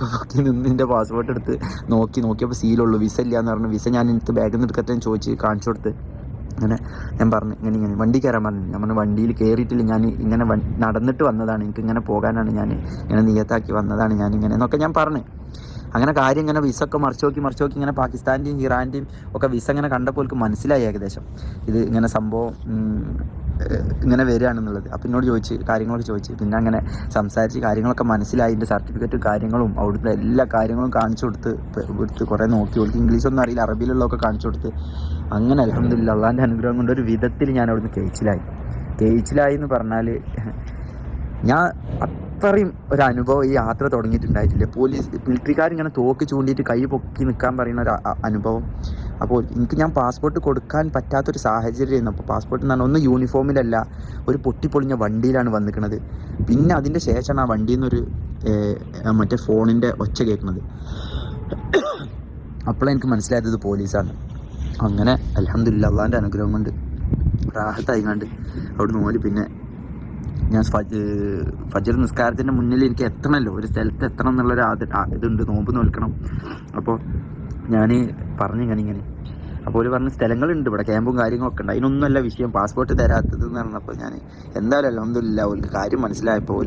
പൊക്കി നിന്ന് എന്റെ പാസ്പോർട്ട് എടുത്ത് നോക്കി നോക്കിയപ്പോൾ സീലുള്ളൂ വിസ ഇല്ല എന്ന് പറഞ്ഞു. വിസ ഞാൻ എനിക്ക് ബാഗിൽ നിന്ന് എടുക്കട്ടെ ചോദിച്ച് കാണിച്ചു കൊടുത്ത്. അങ്ങനെ ഞാൻ പറഞ്ഞു ഇങ്ങനെ ഇങ്ങനെ. വണ്ടി കയറാൻ പറഞ്ഞു. ഞാൻ വണ്ടിയിൽ കയറിയിട്ടില്ല. ഞാൻ ഇങ്ങനെ നടന്നിട്ട് വന്നതാണ്. എനിക്ക് ഇങ്ങനെ പോകാനാണ് ഞാൻ ഇങ്ങനെ നിയത്താക്കി വന്നതാണ് ഞാൻ ഇങ്ങനെ. എന്നൊക്കെ ഞാൻ പറഞ്ഞു. അങ്ങനെ കാര്യം ഇങ്ങനെ വിസ ഒക്കെ മറിച്ച് നോക്കി മറിച്ച് നോക്കി ഇങ്ങനെ പാകിസ്ഥാന്റെയും ഇറാന്റെയും ഒക്കെ വിസ ഇങ്ങനെ കണ്ടപ്പോൾ എനിക്ക് മനസ്സിലായി ഏകദേശം. ഇത് ഇങ്ങനെ സംഭവം ഇങ്ങനെ വരികയാണെന്നുള്ളത്. അപ്പം എന്നോട് ചോദിച്ച് കാര്യങ്ങളൊക്കെ ചോദിച്ച്. പിന്നെ അങ്ങനെ സംസാരിച്ച് കാര്യങ്ങളൊക്കെ മനസ്സിലായി. എന്റെ സർട്ടിഫിക്കറ്റും കാര്യങ്ങളും അവിടുത്തെ എല്ലാ കാര്യങ്ങളും കാണിച്ചു കൊടുത്ത് എടുത്ത് കുറേ നോക്കി. കൊടുത്ത് ഇംഗ്ലീഷൊന്നും അറിയില്ല അറബിയിലുള്ളതൊക്കെ കാണിച്ചു കൊടുത്ത്. അങ്ങനെ അലഹമില്ല അള്ളാന്റെ അനുഗ്രഹം കൊണ്ട് ഒരു വിധത്തിൽ ഞാൻ അവിടുന്ന് കേച്ചിലായി കേച്ചിലായി എന്ന് പറഞ്ഞാൽ ഞാൻ അത്രയും ഒരു അനുഭവം ഈ യാത്ര തുടങ്ങിയിട്ടുണ്ടായിട്ടില്ല. പോലീസ് മിലിറ്ററിക്കാരിങ്ങനെ തോക്ക് ചൂണ്ടിയിട്ട് കൈ പൊക്കി നിൽക്കാൻ പറയുന്ന ഒരു അനുഭവം. അപ്പോൾ എനിക്ക് ഞാൻ പാസ്പോർട്ട് കൊടുക്കാൻ പറ്റാത്തൊരു സാഹചര്യമായിരുന്നു. അപ്പോൾ പാസ്പോർട്ട് എന്ന് പറഞ്ഞാൽ ഒന്ന് യൂണിഫോമിലല്ല ഒരു പൊട്ടിപ്പൊളിഞ്ഞ വണ്ടിയിലാണ് വന്നിരിക്കുന്നത്. പിന്നെ അതിന്റെ ശേഷമാണ് ആ വണ്ടിയിൽ നിന്നൊരു മറ്റേ ഫോണിന്റെ ഒച്ച കേൾക്കുന്നത്. അപ്പോഴാണ് എനിക്ക് മനസ്സിലായത് പോലീസാണ്. അങ്ങനെ അലഹമില്ല അള്ളാന്റെ അനുഗ്രഹം കൊണ്ട് റാഹത്തായിക്കാണ്ട് അവിടുന്ന് ഓൽ പിന്നെ ഞാൻ ഫജ് ഫജർ നിസ്കാരത്തിന്റെ മുന്നിൽ എനിക്ക് എത്തണമല്ലോ. ഒരു സ്ഥലത്ത് എത്തണം എന്നുള്ളൊരു ആദ്യ ഇതുണ്ട്. നോമ്പ് നോൽക്കണം. അപ്പോൾ ഞാൻ പറഞ്ഞു ഇങ്ങനെ ഇങ്ങനെ. അപ്പോൾ ഒരു പറഞ്ഞ സ്ഥലങ്ങളുണ്ട്. ഇവിടെ ക്യാമ്പും കാര്യങ്ങളൊക്കെ ഉണ്ട്. അതിനൊന്നുമല്ല വിഷയം. പാസ്പോർട്ട് തരാത്തത് എന്ന് പറഞ്ഞപ്പോൾ ഞാൻ എന്തായാലും അലഹമില്ല ഒരു കാര്യം മനസ്സിലായപ്പോൾ